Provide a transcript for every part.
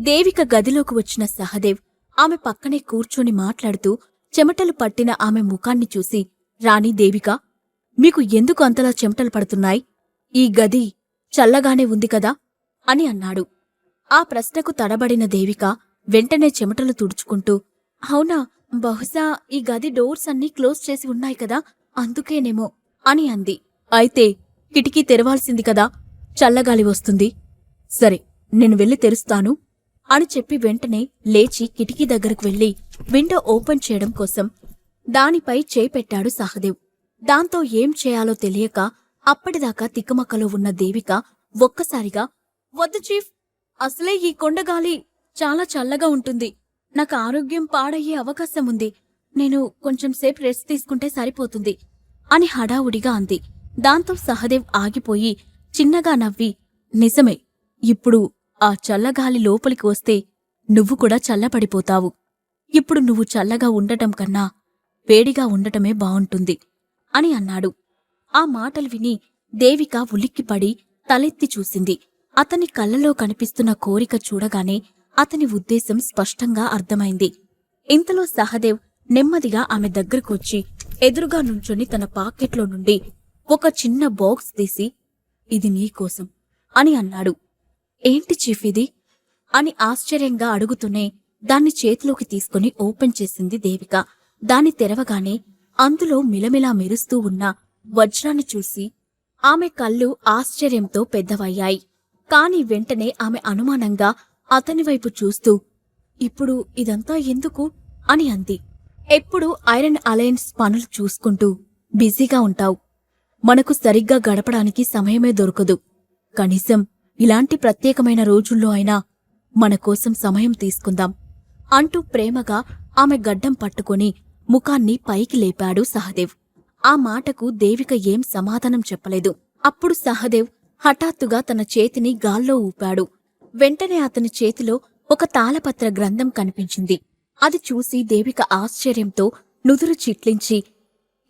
దేవిక గదిలోకి వచ్చిన సహదేవ్ ఆమె పక్కనే కూర్చొని మాట్లాడుతూ చెమటలు పట్టిన ఆమె ముఖాన్ని చూసి రాణి దేవిక మీకు ఎందుకు అంతలా చెమటలు పడుతున్నాయి? ఈ గది చల్లగానే ఉంది కదా? అని అన్నాడు. ఆ ప్రశ్నకు తడబడిన దేవిక వెంటనే చెమటలు తుడుచుకుంటూ అవునా బహుశా ఈ గది డోర్స్ అన్నీ క్లోజ్ చేసి ఉన్నాయి కదా అందుకేనేమో అని అంది. అయితే కిటికీ తెరవాల్సింది కదా చల్లగాలి వస్తుంది. సరే నేను వెళ్ళి తెరుస్తాను. అని చెప్పి వెంటనే లేచి కిటికీ దగ్గరకు వెళ్ళి విండో ఓపెన్ చేయడం కోసం దానిపై చేపెట్టాడు సహదేవ్. దాంతో ఏం చేయాలో తెలియక అప్పటిదాకా తిక్కమక్కలో ఉన్న దేవిక ఒక్కసారిగా వద్దు చీఫ్ అసలే ఈ కొండగాలి చాలా చల్లగా ఉంటుంది. నాకు ఆరోగ్యం పాడయ్యే అవకాశం ఉంది. నేను కొంచెం సేపు రెస్ట్ తీసుకుంటే సరిపోతుంది అని హడావుడిగా అంది. దాంతో సహదేవ్ ఆగిపోయి చిన్నగా నవ్వి నిజమే ఇప్పుడు ఆ చల్లగాలి లోపలికి వస్తే నువ్వు కూడా చల్లపడిపోతావు. ఇప్పుడు నువ్వు చల్లగా ఉండటం కన్నా వేడిగా ఉండటమే బావుంటుంది అని అన్నాడు. ఆ మాటలు విని దేవిక ఉలిక్కిపడి తలెత్తి చూసింది. అతని కళ్ళలో కనిపిస్తున్న కోరిక చూడగానే అతని ఉద్దేశం స్పష్టంగా అర్థమైంది. ఇంతలో సహదేవ్ నెమ్మదిగా ఆమె దగ్గరకొచ్చి ఎదురుగా నుంచొని తన పాకెట్లో నుండి ఒక చిన్న బాక్స్ తీసి ఇది నీకోసం అని అన్నాడు. ఏంటి చీఫ్ ఇది? అని ఆశ్చర్యంగా అడుగుతూనే దాన్ని చేతిలోకి తీసుకుని ఓపెన్ చేసింది దేవిక. దాన్ని తెరవగానే అందులో మిలమిలా మెరుస్తూ ఉన్న వజ్రాన్ని చూసి ఆమె కళ్ళు ఆశ్చర్యంతో పెద్దవయ్యాయి. కాని వెంటనే ఆమె అనుమానంగా అతని వైపు చూస్తూ ఇప్పుడు ఇదంతా ఎందుకు? అని అంది. ఎప్పుడు ఐరన్ అలయన్స్ పనులు చూసుకుంటూ బిజీగా ఉంటావు. మనకు సరిగ్గా గడపడానికి సమయమే దొరకదు. కనీసం ఇలాంటి ప్రత్యేకమైన రోజుల్లో అయినా మన కోసం సమయం తీసుకుందాం అంటూ ప్రేమగా ఆమె గడ్డం పట్టుకుని ముఖాన్ని పైకి లేపాడు సహదేవ్. ఆ మాటకు దేవిక ఏం సమాధానం చెప్పలేదు. అప్పుడు సహదేవ్ హఠాత్తుగా తన చేతిని గాల్లో ఊపాడు. వెంటనే అతని చేతిలో ఒక తాళపత్ర గ్రంథం కనిపించింది. అది చూసి దేవిక ఆశ్చర్యంతో నుదురు చిట్లించి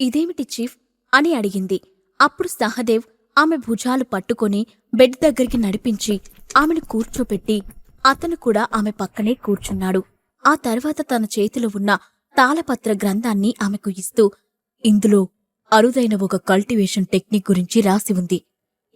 ఇదేమిటి చీఫ్? అని అడిగింది. అప్పుడు సహదేవ్ ఆమె భుజాలు పట్టుకొని బెడ్ దగ్గరికి నడిపించి ఆమెను కూర్చోపెట్టి అతను కూడా ఆమె పక్కనే కూర్చున్నాడు. ఆ తర్వాత తన చేతిలో ఉన్న తాళపత్ర గ్రంథాన్ని ఆమెకు ఇస్తూ ఇందులో అరుదైన ఒక కల్టివేషన్ టెక్నిక్ గురించి రాసి ఉంది.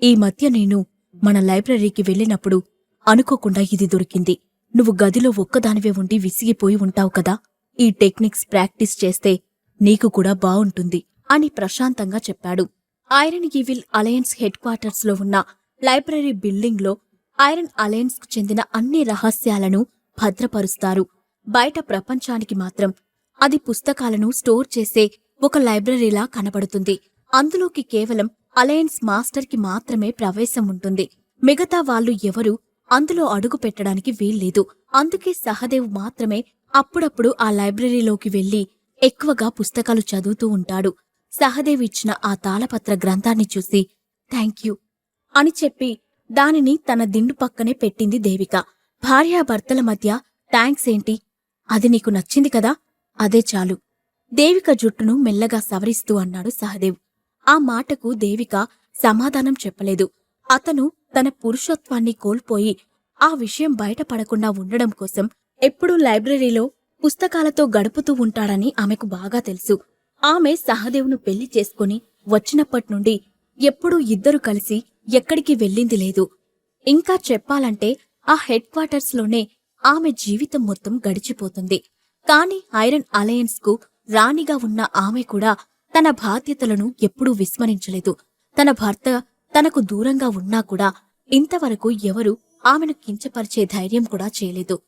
ఈ మధ్య నేను మన లైబ్రరీకి వెళ్ళినప్పుడు అనుకోకుండా ఇది దొరికింది. నువ్వు గదిలో ఒక్కదానివే ఉండి విసిగిపోయి ఉంటావు కదా. ఈ టెక్నిక్స్ ప్రాక్టీస్ చేస్తే నీకు కూడా బావుంటుంది అని ప్రశాంతంగా చెప్పాడు. ఐరన్ ఈవిల్ అలయన్స్ హెడ్ క్వార్టర్స్లో ఉన్న లైబ్రరీ బిల్డింగ్లో ఐరన్ అలయన్స్కు చెందిన అన్ని రహస్యాలను భద్రపరుస్తారు. బయట ప్రపంచానికి మాత్రం అది పుస్తకాలను స్టోర్ చేసే ఒక లైబ్రరీలా కనబడుతుంది. అందులోకి కేవలం అలయన్స్ మాస్టర్కి మాత్రమే ప్రవేశం ఉంటుంది. మిగతా వాళ్ళు ఎవరూ అందులో అడుగు పెట్టడానికి వీల్లేదు. అందుకే సహదేవ్ మాత్రమే అప్పుడప్పుడు ఆ లైబ్రరీలోకి వెళ్ళి ఎక్కువగా పుస్తకాలు చదువుతూ ఉంటాడు. సహదేవ్ ఇచ్చిన ఆ తాళపత్ర గ్రంథాన్ని చూసి థ్యాంక్ యూ అని చెప్పి దానిని తన దిండు పక్కనే పెట్టింది దేవిక. భార్యాభర్తల మధ్య థ్యాంక్స్ ఏంటి? అది నీకు నచ్చింది కదా? అదే చాలు. దేవిక జుట్టును మెల్లగా సవరిస్తూ అన్నాడు సహదేవ్. ఆ మాటకు దేవిక సమాధానం చెప్పలేదు. అతను తన పురుషత్వాన్ని కోల్పోయి ఆ విషయం బయటపడకుండా ఉండడం కోసం ఎప్పుడూ లైబ్రరీలో పుస్తకాలతో గడుపుతూ ఉంటాడని ఆమెకు బాగా తెలుసు. ఆమె సహదేవ్ను పెళ్ళి చేసుకుని వచ్చినప్పట్నుండి ఎప్పుడూ ఇద్దరు కలిసి ఎక్కడికి వెళ్ళింది లేదు. ఇంకా చెప్పాలంటే ఆ హెడ్ క్వార్టర్స్లోనే ఆమె జీవితం మొత్తం గడిచిపోతుంది. కాని ఐరన్ అలయన్స్కు రాణిగా ఉన్న ఆమె కూడా తన బాధ్యతలను ఎప్పుడూ విస్మరించలేదు. తన భర్త తనకు దూరంగా ఉన్నా కూడా ఇంతవరకు ఎవరూ ఆమెను కించపరిచే ధైర్యం కూడా చేయలేదు.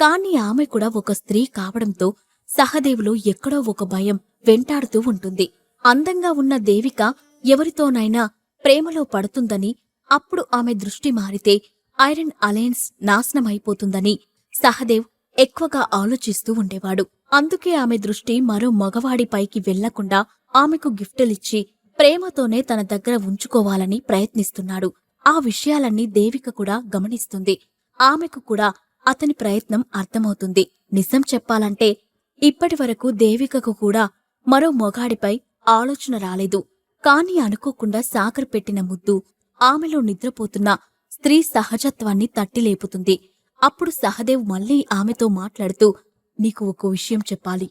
కాని ఆమె కూడా ఒక స్త్రీ కావడంతో సహదేవులో ఎక్కడో ఒక భయం వెంటాడుతూ ఉంటుంది. అందంగా ఉన్న దేవిక ఎవరితోనైనా ప్రేమలో పడుతుందని అప్పుడు ఆమె దృష్టి మారితే ఐరన్ అలయన్స్ నాశనమైపోతుందని సహదేవ్ ఎక్కువగా ఆలోచిస్తూ ఉండేవాడు. అందుకే ఆమె దృష్టి మరో మగవాడిపైకి వెళ్ళకుండా ఆమెకు గిఫ్టులిచ్చి ప్రేమతోనే తన దగ్గర ఉంచుకోవాలని ప్రయత్నిస్తున్నాడు. ఆ విషయాలన్నీ దేవిక కూడా గమనిస్తుంది. ఆమెకు కూడా అతని ప్రయత్నం అర్థమవుతుంది. నిజం చెప్పాలంటే ఇప్పటివరకు దేవికకు కూడా మరో మొగాడిపై ఆలోచన రాలేదు. కాని అనుకోకుండా సాకర్ పెట్టిన ముద్దు ఆమెలో నిద్రపోతున్న స్త్రీ సహజత్వాన్ని తట్టిలేపుతుంది అప్పుడు సహదేవ్ మళ్ళీ ఆమెతో మాట్లాడుతూ నీకు ఒక విషయం చెప్పాలి.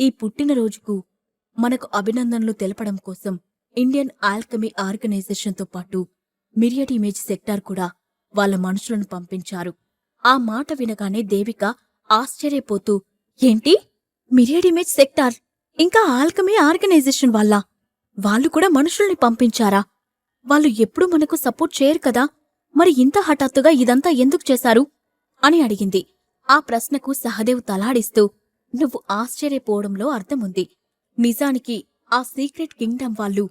ఈ పుట్టినరోజుకు మనకు అభినందనలు తెలపడం కోసం ఇండియన్ ఆల్కమీ ఆర్గనైజేషన్తో పాటు మిరియడ్ ఇమేజ్ సెక్టార్ కూడా వాళ్ళ మనుషులను పంపించారు. ఆ మాట వినగానే దేవిక ఆశ్చర్యపోతూ ఏంటి? Myriad image sector? ఇంకా ఆల్కమీ ఆర్గనైజేషన్ వాళ్ళ? వాళ్ళు కూడా మనుషుల్ని పంపించారా? వాళ్ళు ఎప్పుడూ మనకు సపోర్ట్ చేయరు కదా? మరి ఇంత హఠాత్తుగా ఇదంతా ఎందుకు చేశారు? అని అడిగింది. ఆ ప్రశ్నకు సహదేవ్ తలాడిస్తూ నువ్వు ఆశ్చర్యపోవడంలో అర్థముంది. నిజానికి ఆ సీక్రెట్ కింగ్డమ్ వాళ్ళు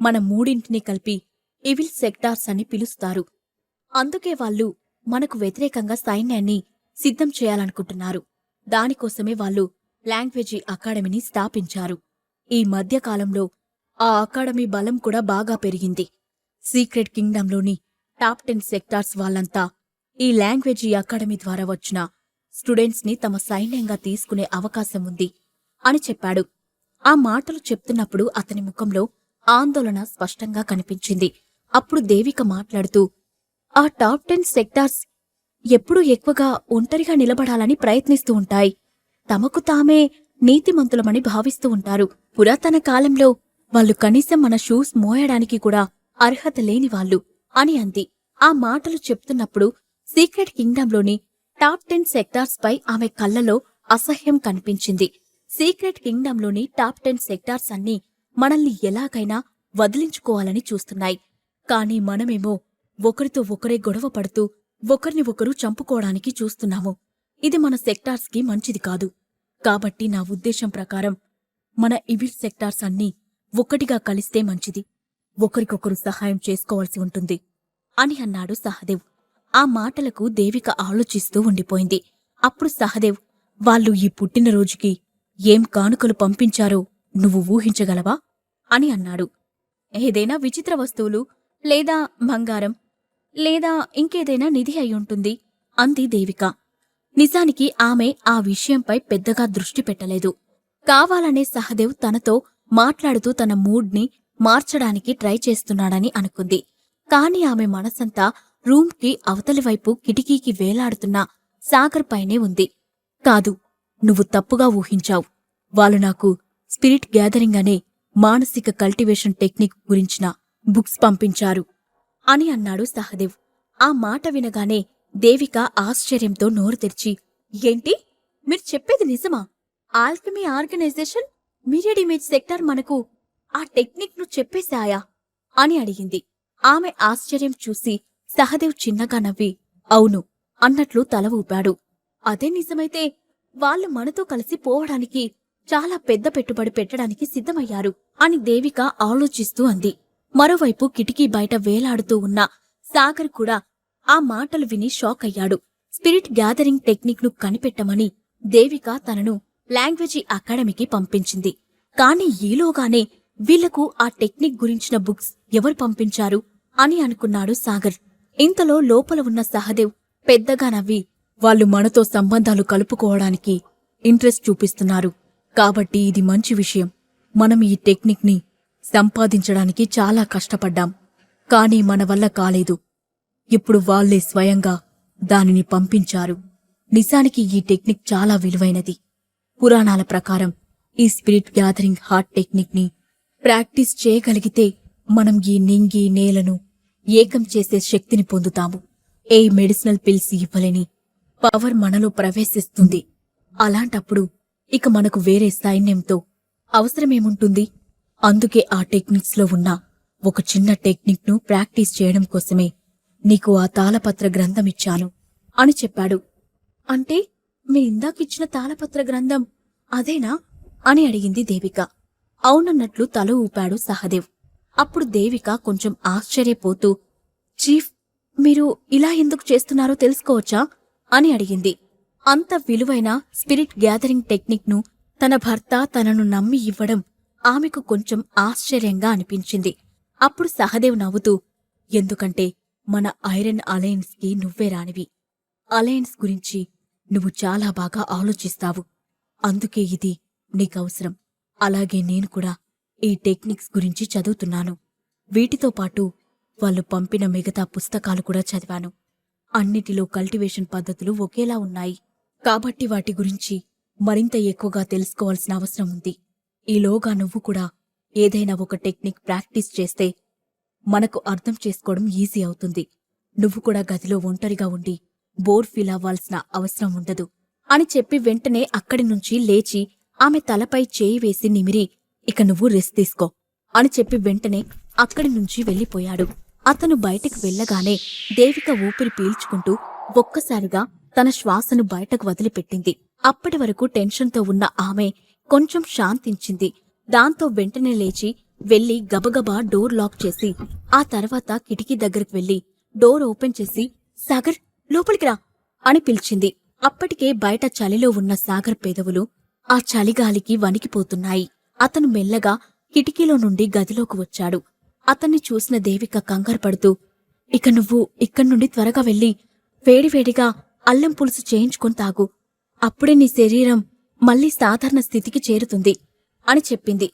మన మూడింటిని కలిపి ఇవిల్ సెక్టార్స్ అని పిలుస్తారు. అందుకే వాళ్ళు మనకు వ్యతిరేకంగా సైన్యాన్ని సిద్ధం చేయాలనుకుంటున్నారు. దానికోసమే వాళ్ళు లాంగ్వేజీ అకాడమీని స్థాపించారు. ఈ మధ్యకాలంలో ఆ అకాడమీ బలం కూడా బాగా పెరిగింది. సీక్రెట్ కింగ్డమ్లోని టాప్ టెన్ సెక్టార్స్ వాళ్ళంతా ఈ లాంగ్వేజీ అకాడమీ ద్వారా వచ్చిన స్టూడెంట్స్ని తమ సైన్యంగా తీసుకునే అవకాశం ఉంది అని చెప్పాడు. ఆ మాటలు చెప్తున్నప్పుడు అతని ముఖంలో ఆందోళన స్పష్టంగా కనిపించింది. అప్పుడు దేవిక మాట్లాడుతూ ఆ టాప్ టెన్ సెక్టార్స్ ఎప్పుడూ ఎక్కువగా ఒంటరిగా నిలబడాలని ప్రయత్నిస్తూ ఉంటాయి. తమకు తామే నీతిమంతులమని భావిస్తూ ఉంటారు. పురాతన కాలంలో వాళ్ళు కనీసం మన షూస్ మోయడానికి కూడా అర్హత లేని వాళ్ళు అని అంది. ఆ మాటలు చెప్తున్నప్పుడు సీక్రెట్ కింగ్డమ్లోని టాప్ టెన్ సెక్టార్స్ పై ఆమె కళ్ళలో అసహ్యం కనిపించింది. సీక్రెట్ కింగ్డమ్లోని టాప్ టెన్ సెక్టార్స్ అన్నీ మనల్ని ఎలాగైనా వదిలించుకోవాలని చూస్తున్నాయి. కానీ మనమేమో ఒకరితో ఒకరే గొడవ పడుతూ ఒకరిని ఒకరు చంపుకోవడానికి చూస్తున్నాము. ఇది మన సెక్టార్స్కి మంచిది కాదు. కాబట్టి నా ఉద్దేశం ప్రకారం మన ఇవిల్ సెక్టార్స్ అన్నీ ఒక్కటిగా కలిస్తే మంచిది. ఒకరికొకరు సహాయం చేసుకోవాల్సి ఉంటుంది. అని అన్నాడు సహదేవ్. ఆ మాటలకు దేవిక ఆలోచిస్తూ ఉండిపోయింది. అప్పుడు సహదేవ్ వాళ్ళు ఈ పుట్టినరోజుకి ఏం కానుకలు పంపించారో నువ్వు ఊహించగలవా? అని అన్నాడు. ఏదైనా విచిత్ర వస్తువులు లేదా బంగారం లేదా ఇంకేదైనా నిధి అయి ఉంటుంది అంది దేవిక. నిజానికి ఆమె ఆ విషయంపై పెద్దగా దృష్టి పెట్టలేదు. కావాలనే సహదేవ్ తనతో మాట్లాడుతూ తన మూడ్ని మార్చడానికి ట్రై చేస్తున్నాడని అనుకుంది. కాని ఆమె మనసంతా రూమ్కి అవతలి వైపు కిటికీకి వేలాడుతున్న సాగర్ పైనే ఉంది. కాదు నువ్వు తప్పుగా ఊహించావు. వాళ్ళు నాకు స్పిరిట్ గ్యాదరింగ్ అనే మానసిక కల్టివేషన్ టెక్నిక్ గురించిన బుక్స్ పంపించారు అని అన్నాడు సహదేవ్. ఆ మాట వినగానే దేవిక ఆశ్చర్యంతో నోరు తెరిచి ఏంటి? మీరు చెప్పేది నిజమా? Alchemy organization myriad image sector మనకు ఆ టెక్నిక్ను చెప్పేశాయా? అని అడిగింది. ఆమె ఆశ్చర్యం చూసి సహదేవ్ చిన్నగా నవ్వి అవును అన్నట్లు తల ఊపాడు. అదే నిజమైతే వాళ్ళు మనతో కలిసి పోవడానికి చాలా పెద్ద పెట్టుబడి పెట్టడానికి సిద్ధమయ్యారు అని దేవిక ఆలోచిస్తూ అంది. మరోవైపు కిటికీ బయట వేలాడుతూ ఉన్న సాగర్ కూడా ఆ మాటలు విని షాక్ అయ్యాడు స్పిరిట్ గ్యాదరింగ్ టెక్నిక్ను కనిపెట్టమని దేవిక తనను లాంగ్వేజీ అకాడమీకి పంపించింది. కాని ఈలోగానే వీళ్ళకు ఆ టెక్నిక్ గురించిన బుక్స్ ఎవరు పంపించారు అని అనుకున్నాడు సాగర్. ఇంతలో లోపల ఉన్న సహదేవ్ పెద్దగా నవ్వి వాళ్ళు మనతో సంబంధాలు కలుపుకోవడానికి ఇంట్రెస్ట్ చూపిస్తున్నారు. కాబట్టి ఇది మంచి విషయం. మనం ఈ టెక్నిక్ని సంపాదించడానికి చాలా కష్టపడ్డాం. కానీ మన వల్ల కాలేదు. ఇప్పుడు వాళ్ళే స్వయంగా దానిని పంపించారు. నిజానికి ఈ టెక్నిక్ చాలా విలువైనది. పురాణాల ప్రకారం ఈ స్పిరిట్ గ్యాదరింగ్ హార్ట్ టెక్నిక్ని ప్రాక్టీస్ చేయగలిగితే మనం ఈ నింగి నేలను ఏకం చేసే శక్తిని పొందుతాము. ఏ మెడిసినల్ పిల్స్ ఇవ్వలేని పవర్ మనలో ప్రవేశిస్తుంది. అలాంటప్పుడు ఇక మనకు వేరే సైన్యంతో అవసరమేముంటుంది? అందుకే ఆ టెక్నిక్స్లో ఉన్న ఒక చిన్న టెక్నిక్ను ప్రాక్టీస్ చేయడం కోసమే నీకు ఆ తాళపత్ర గ్రంథం ఇచ్చాను అని చెప్పాడు. అంటే మీ ఇందాకిచ్చిన తాళపత్ర గ్రంథం అదేనా? అని అడిగింది దేవిక. అవునన్నట్లు తల ఊపాడు సహదేవ్. అప్పుడు దేవిక కొంచెం ఆశ్చర్యపోతూ చీఫ్ మీరు ఇలా ఎందుకు చేస్తున్నారో తెలుసుకోవచ్చా? అని అడిగింది. అంత విలువైన స్పిరిట్ గ్యాదరింగ్ టెక్నిక్ను తన భర్త తనను నమ్మి ఇవ్వడం ఆమెకు కొంచెం ఆశ్చర్యంగా అనిపించింది. అప్పుడు సహదేవ్ నవ్వుతూ ఎందుకంటే మన ఐరన్ అలయన్స్కి నువ్వే రానివి. అలయన్స్ గురించి నువ్వు చాలా బాగా ఆలోచిస్తావు. అందుకే ఇది నీకవసరం. అలాగే నేను కూడా ఈ టెక్నిక్స్ గురించి చదువుతున్నాను. వీటితో పాటు వాళ్ళు పంపిన మిగతా పుస్తకాలు కూడా చదివాను. అన్నిటిలో కల్టివేషన్ పద్ధతులు ఒకేలా ఉన్నాయి. కాబట్టి వాటి గురించి మరింత ఎక్కువగా తెలుసుకోవాల్సిన అవసరం ఉంది. ఈలోగా నువ్వు కూడా ఏదైనా ఒక టెక్నిక్ ప్రాక్టీస్ చేస్తే మనకు అర్థం చేసుకోవడం ఈజీ అవుతుంది. నువ్వు కూడా గదిలో ఒంటరిగా ఉండి బోర్ ఫీల్ అవ్వాల్సిన అవసరం ఉండదు అని చెప్పి వెంటనే అక్కడి నుంచి లేచి ఆమె తలపై చేయి వేసి నిమిరి ఇక నువ్వు రెస్ట్ తీసుకో అని చెప్పి వెంటనే అక్కడి నుంచి వెళ్ళిపోయాడు. అతను బయటకు వెళ్ళగానే దేవిక ఊపిరి పీల్చుకుంటూ ఒక్కసారిగా తన శ్వాసను బయటకు వదిలిపెట్టింది. అప్పటి వరకు టెన్షన్తో ఉన్న ఆమె కొంచెం శాంతించింది. దాంతో వెంటనే లేచి వెళ్ళి గబగబా డోర్ లాక్ చేసి ఆ తర్వాత కిటికీ దగ్గరకు వెళ్ళి డోర్ ఓపెన్ చేసి సాగర్ లోపలికి రా అని పిలిచింది. అప్పటికే బయట చలిలో ఉన్న సాగర్ పెదవులు ఆ చలిగాలికి వణికిపోతున్నాయి. అతను మెల్లగా కిటికీలో నుండి గదిలోకి వచ్చాడు. అతన్ని చూసిన దేవిక కంగారు పడుతూ ఇక నువ్వు ఇక్కడి నుండి త్వరగా వెళ్ళి వేడివేడిగా అల్లం పులుసు చేయించుకొని తాగు. అప్పుడే నీ శరీరం మళ్ళీ సాధారణ స్థితికి చేరుతుంది అని చెప్పింది.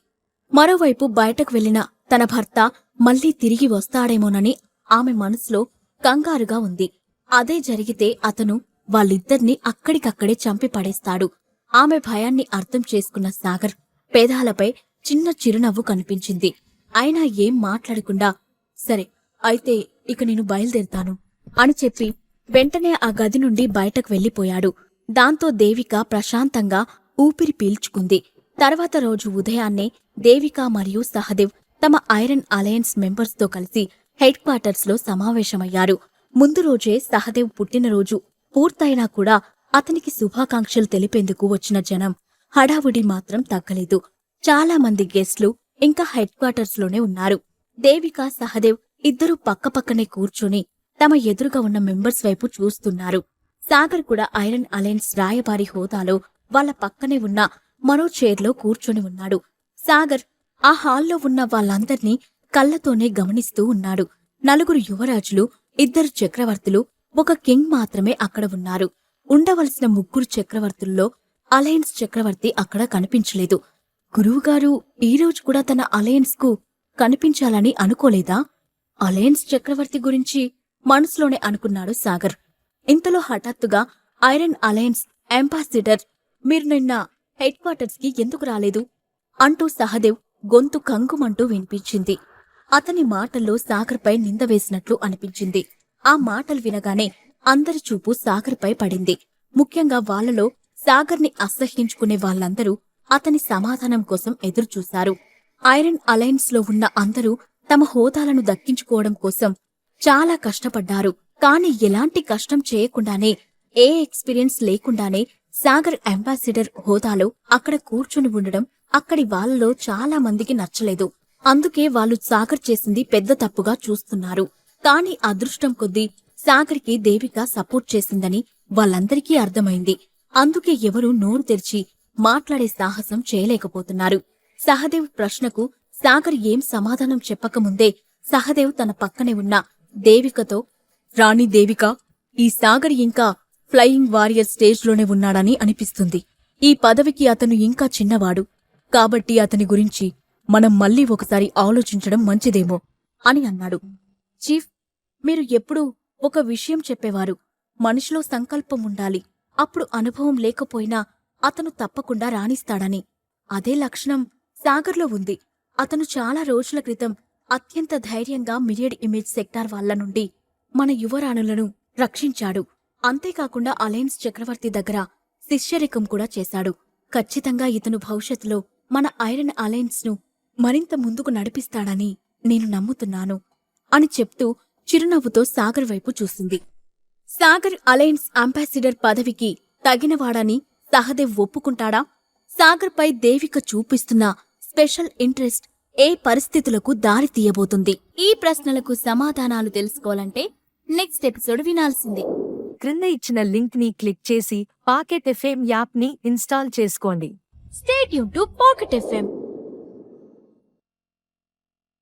మరోవైపు బయటకు వెళ్ళిన తన భర్త మళ్ళీ తిరిగి వస్తాడేమోనని ఆమె మనసులో కంగారుగా ఉంది. అదే జరిగితే అతను వాళ్ళిద్దర్నీ అక్కడికక్కడే చంపి పడేస్తాడు. ఆమె భయాన్ని అర్థం చేసుకున్న సాగర్ పేదాలపై చిన్న చిరునవ్వు కనిపించింది. అయినా ఏం మాట్లాడకుండా సరే అయితే ఇక నేను బయలుదేరుతాను అని చెప్పి వెంటనే ఆ గది నుండి బయటకు వెళ్ళిపోయాడు దాంతో దేవిక ప్రశాంతంగా ఊపిరి పీల్చుకుంది. తర్వాత రోజు ఉదయాన్నే దేవిక మరియు సహదేవ్ తమ ఐరన్ అలయన్స్ మెంబర్స్తో కలిసి హెడ్ క్వార్టర్స్లో సమావేశమయ్యారు. ముందు రోజే సహదేవ్ పుట్టినరోజు. పూర్తయినా కూడా అతనికి శుభాకాంక్షలు తెలిపేందుకు వచ్చిన జనం హడావుడి మాత్రం తగ్గలేదు. చాలా మంది గెస్ట్లు ఇంకా హెడ్ క్వార్టర్స్లోనే ఉన్నారు. దేవిక సహదేవ్ ఇద్దరూ పక్కపక్కనే కూర్చొని తమ ఎదురుగా ఉన్న మెంబర్స్ వైపు చూస్తున్నారు. సాగర్ కూడా ఐరన్ అలయన్స్ రాయబారి హోదాలో వాళ్ళ పక్కనే ఉన్న మరో చైర్లో కూర్చొని ఉన్నాడు. సాగర్ ఆ హాల్లో ఉన్న వాళ్ళందర్నీ కళ్ళతోనే గమనిస్తూ ఉన్నాడు. నలుగురు యువరాజులు ఇద్దరు చక్రవర్తులు ఒక కింగ్ మాత్రమే అక్కడ ఉన్నారు. ఉండవలసిన ముగ్గురు చక్రవర్తుల్లో అలయన్స్ చక్రవర్తి అక్కడ కనిపించలేదు. గురువుగారు ఈరోజు కూడా తన అలయన్స్కు కనిపించాలని అనుకోలేదా? అలయన్స్ చక్రవర్తి గురించి మనసులోనే అనుకున్నాడు సాగర్. ఇంతలో హఠాత్తుగా ఐరన్ అలయన్స్ అంబాసిడర్ మీరు నిన్న హెడ్ క్వార్టర్స్కి ఎందుకు రాలేదు? అంటూ సహదేవ్ గొంతు కంగుమంటూ వినిపించింది. అతని మాటల్లో సాగర్పై నింద వేసినట్లు అనిపించింది. ఆ మాటలు వినగానే అందరి చూపు సాగర్పై పడింది. ముఖ్యంగా వాళ్ళలో సాగర్ని అసహ్యించుకునే వాళ్ళందరూ అతని సమాధానం కోసం ఎదురుచూశారు. ఐరన్ అలయన్స్లో ఉన్న అందరూ తమ హోదాలను దక్కించుకోవడం కోసం చాలా కష్టపడ్డారు. కాని ఎలాంటి కష్టం చేయకుండానే ఏ ఎక్స్పీరియన్స్ లేకుండానే సాగర్ అంబాసిడర్ హోదాలో అక్కడ కూర్చుని ఉండడం అక్కడి వాళ్ళలో చాలా మందికి నచ్చలేదు. అందుకే వాళ్ళు సాగర్ చేసింది పెద్ద తప్పుగా చూస్తున్నారు. కాని అదృష్టం కొద్దీ సాగర్కి దేవిక సపోర్ట్ చేసిందని వాళ్ళందరికీ అర్థమైంది. అందుకే ఎవరూ నోరు తెరిచి మాట్లాడే సాహసం చేయలేకపోతున్నారు. సహదేవ్ ప్రశ్నకు సాగర్ ఏం సమాధానం చెప్పకముందే సహదేవ్ తన పక్కనే ఉన్న దేవికతో రాణి దేవిక ఈ సాగర్ ఇంకా ఫ్లయింగ్ వారియర్ స్టేజ్లోనే ఉన్నాడని అనిపిస్తుంది. ఈ పదవికి అతను ఇంకా చిన్నవాడు. కాబట్టి అతని గురించి మనం మళ్ళీ ఒకసారి ఆలోచించడం మంచిదేమో అని అన్నాడు. చీఫ్ మీరు ఎప్పుడూ ఒక విషయం చెప్పేవారు. మనిషిలో సంకల్పం ఉండాలి. అప్పుడు అనుభవం లేకపోయినా అతను తప్పకుండా రాణిస్తాడని. అదే లక్షణం సాగర్లో ఉంది. అతను చాలా రోజుల క్రితం అత్యంత ధైర్యంగా మిరియడ్ ఇమేజ్ సెక్టార్ వాళ్ళ నుండి మన యువరాణులను రక్షించాడు. అంతేకాకుండా అలయన్స్ చక్రవర్తి దగ్గర శిష్యరికం కూడా చేశాడు. ఖచ్చితంగా ఇతను భవిష్యత్తులో మన ఐరన్ అలయన్స్ను మరింత ముందుకు నడిపిస్తాడని నేను నమ్ముతున్నాను అని చెప్తూ చిరునవ్వుతో సాగర్ వైపు చూసింది. సాగర్ అలయన్స్ అంబాసిడర్ పదవికి తగినవాడని సహదేవ్ ఒప్పుకుంటాడా? సాగర్పై దేవిక చూపిస్తున్న స్పెషల్ ఇంట్రెస్ట్ ఏ పరిస్థితులకు దారి తీయబోతుంది? ఈ ప్రశ్నలకు సమాధానాలు తెలుసుకోవాలంటే నెక్స్ట్ ఎపిసోడ్ వినాల్సిందే. క్రింద ఇచ్చిన లింక్ని క్లిక్ చేసి పాకెట్ ఎఫ్ఎం యాప్ని ఇన్స్టాల్ చేసుకోండి. స్టేట్ యూన్ టు పాకెట్ ఎఫ్ఎం.